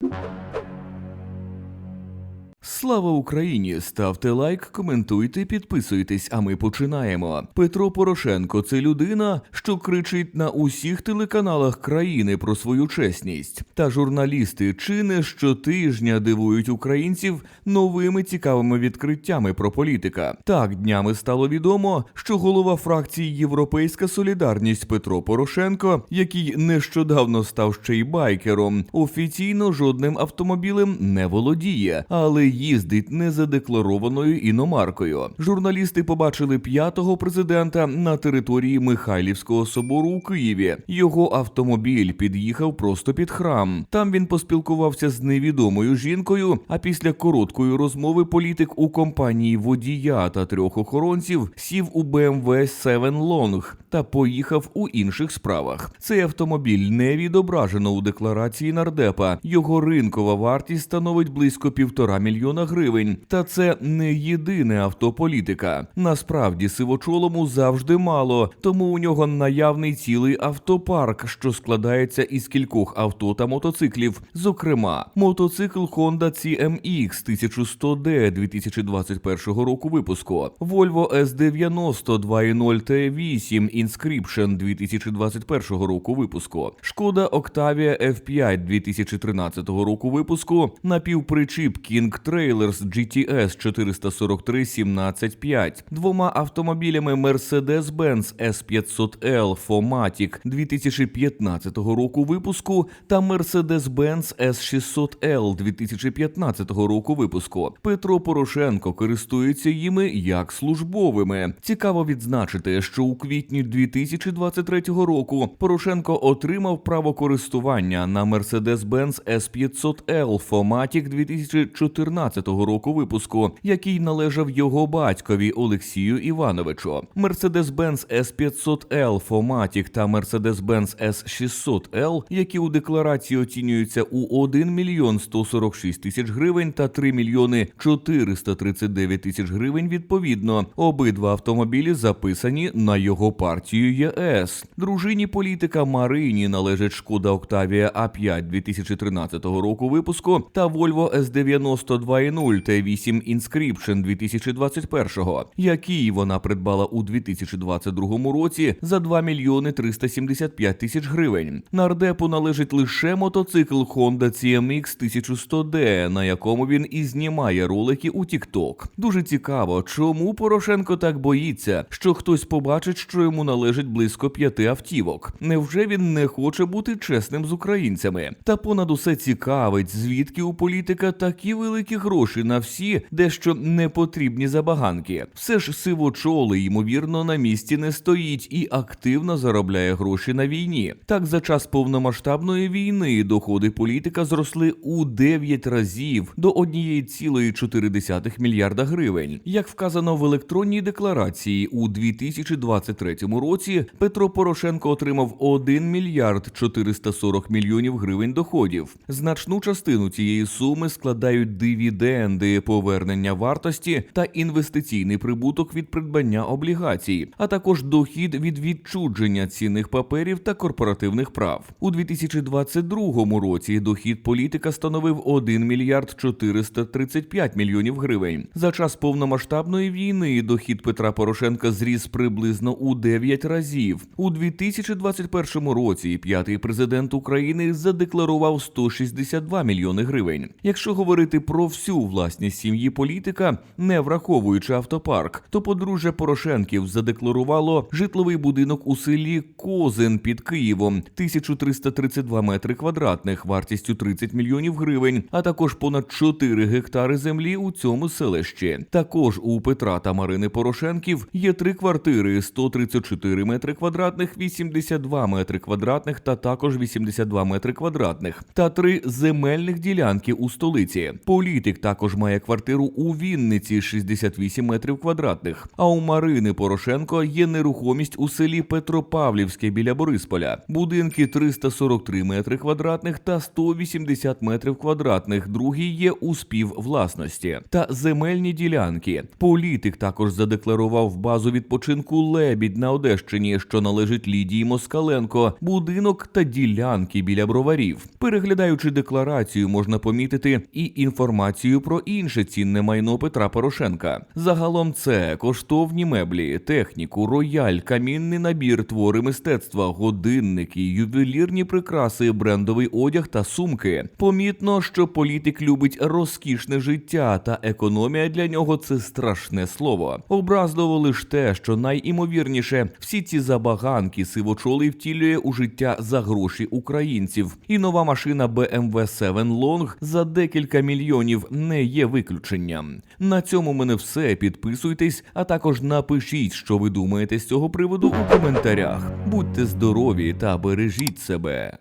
you Слава Україні! Ставте лайк, коментуйте, підписуйтесь, а ми починаємо. Петро Порошенко це людина, що кричить на усіх телеканалах країни про свою чесність. Та журналісти чи не щотижня дивують українців новими цікавими відкриттями про політика. Так днями стало відомо, що голова фракції Європейська Солідарність Петро Порошенко, який нещодавно став ще й байкером, офіційно жодним автомобілем не володіє, але їздить незадекларованою іномаркою. Журналісти побачили п'ятого президента на території Михайлівського собору у Києві. Його автомобіль під'їхав просто під храм. Там він поспілкувався з невідомою жінкою. А після короткої розмови політик у компанії водія та трьох охоронців сів у BMW 7 Long та поїхав у інших справах. Цей автомобіль не відображено у декларації нардепа. Його ринкова вартість становить близько півтора мільйона гривень. Та це не єдине авто політика. Насправді сивочолому завжди мало, тому у нього наявний цілий автопарк, що складається із кількох авто та мотоциклів. Зокрема, мотоцикл Honda CMX 1100D 2021 року випуску, Volvo S90 2.0 T8 Inscription 2021 року випуску, Шкода Octavia F5 2013 року випуску, напівпричіп King Trailers GTS 443 175, двома автомобілями Mercedes-Benz S500L Fomatic 2015 року випуску та Mercedes-Benz S600L 2015 року випуску. Петро Порошенко користується їми як службовими. Цікаво відзначити, що у квітні 2023 року Порошенко отримав право користування на Mercedes-Benz S500L Fomatic 2014 року випуску, який належав його батькові Олексію Івановичу. Mercedes-Benz S500L Fomatic та Mercedes-Benz S600L, які у декларації оцінюються у 1 мільйон 146 тисяч гривень та 3 мільйони 439 тисяч гривень відповідно. Обидва автомобілі записані на його партію ЄС. Дружині політика Марині належить Шкода Octavia A5 2013 року випуску та Volvo S90 2.0 T8 Inscription 2021, які вона придбала у 2022 році за 2 мільйони 375 тисяч гривень. Нардепу належить лише мотоцикл Honda CMX 1100D, на якому він і знімає ролики у TikTok. Дуже цікаво, чому Порошенко так боїться, що хтось побачить, що йому належить близько п'яти автівок. Невже він не хоче бути чесним з українцями? Та понад усе цікавить, звідки у політика такі великі гроші на всі дещо непотрібні забаганки. Все ж сивочоли, ймовірно, на місці не стоїть і активно заробляє гроші на війні. Так, за час повномасштабної війни доходи політика зросли у 9 разів до 1,4 мільярда гривень. Як вказано в електронній декларації, у 2023 році Петро Порошенко отримав 1 мільярд 440 мільйонів гривень доходів. Значну частину цієї суми складають дивіденди, повернення вартості та інвестиційний прибуток від придбання облігацій, а також дохід від відчудження цінних паперів та корпоративних прав. У 2022 році дохід політика становив 1 мільярд 435 мільйонів гривень. За час повномасштабної війни дохід Петра Порошенка зріс приблизно у 9 разів. У 2021 році п'ятий президент України задекларував 162 мільйони гривень. Якщо говорити про всю власність сім'ї політика, не враховуючи автопарк, то подружжя Порошенків задекларувало житловий будинок у селі Козин під Києвом 1332 метри квадратних вартістю 30 мільйонів гривень, а також понад 4 гектари землі у цьому селищі. Також у Петра та Марини Порошенків є три квартири 134 метри квадратних, 82 метри квадратних та також 82 метри квадратних та три земельних ділянки у столиці. Політик Політик також має квартиру у Вінниці 68 метрів квадратних. А у Марини Порошенко є нерухомість у селі Петропавлівське біля Борисполя. Будинки 343 метри квадратних та 180 метрів квадратних. Другий є у співвласності та земельні ділянки. Політик також задекларував базу відпочинку Лебідь на Одещині, що належить Лідії Москаленко, будинок та ділянки біля броварів. Переглядаючи декларацію, можна помітити і інформацію про інше цінне майно Петра Порошенка. Загалом це коштовні меблі, техніку, рояль, камінний набір, твори мистецтва, годинники, ювелірні прикраси, брендовий одяг та сумки. Помітно, що політик любить розкішне життя, та економія для нього це страшне слово. Образливо лише те, що найімовірніше всі ці забаганки сивочолий втілює у життя за гроші українців. І нова машина BMW 7 Long за декілька мільйонів не є виключенням. На цьому мене все. Підписуйтесь, а також напишіть, що ви думаєте з цього приводу у коментарях. Будьте здорові та бережіть себе.